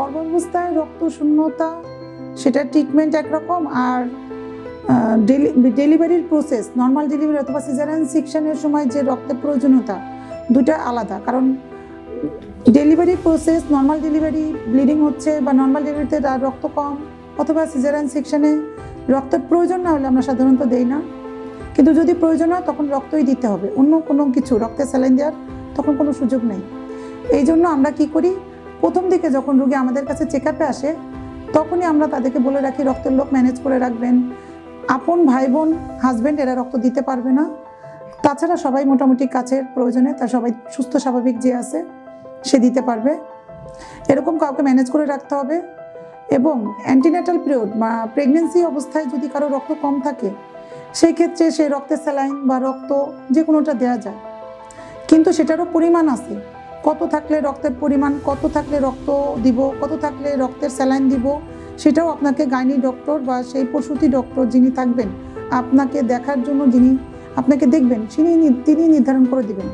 গর্ভাবস্থায় রক্ত শূন্যতা সেটার ট্রিটমেন্ট একরকম আর ডেলিভারির প্রসেস নর্মাল ডেলিভারি অথবা সিজারিয়ান সেকশনের সময় যে রক্তের প্রয়োজনীয়তা দুটা আলাদা। কারণ delivery process normal delivery bleeding হচ্ছে বা নর্মাল ডেলিভারিতে রক্ত কম অথবা সিজারিয়ান সেকশনে রক্তের প্রয়োজন না হলে আমরা সাধারণত দেই না। কিন্তু যদি প্রয়োজন হয় তখন রক্তই দিতে হবে। অন্য কোনো কিছু রক্তে স্যালাইন দেওয়ার তখন কোনো সুযোগ নেই। এই জন্য আমরা কি করি? প্রথম দিকে যখন রুগী আমাদের কাছে চেক আপে আসে, তখনই আমরা তাদেরকে বলে রাখি, রক্তের লোক ম্যানেজ করে রাখবেন। আপন ভাই বোন হাজব্যান্ড এরা রক্ত দিতে পারবে না। তাছাড়া সবাই মোটামুটি কাছের, প্রয়োজনে তা সবাই সুস্থ, স্বাভাবিক যে আছে, সে দিতে পারবে। এরকম কাউকে ম্যানেজ করে রাখতে হবে এবং অ্যান্টিনেটাল পিরিয়ড বা প্রেগনেন্সি অবস্থায় যদি কারও রক্ত কম থাকে, সেই ক্ষেত্রে সে রক্তের স্যালাইন বা রক্ত যে কোনোটা দেওয়া যায়। কিন্তু সেটারও পরিমাণ আছে। কত থাকলে রক্তের পরিমাণ, কত থাকলে রক্ত দিব, কত থাকলে রক্তের স্যালাইন দিব, সেটাও আপনাকে গাইনি ডক্টর বা সেই প্রসূতি ডক্টর যিনি থাকবেন, আপনাকে দেখার জন্য যিনি, আপনাকে দেখবেন তিনি তিনি নির্ধারণ করে দিবেন।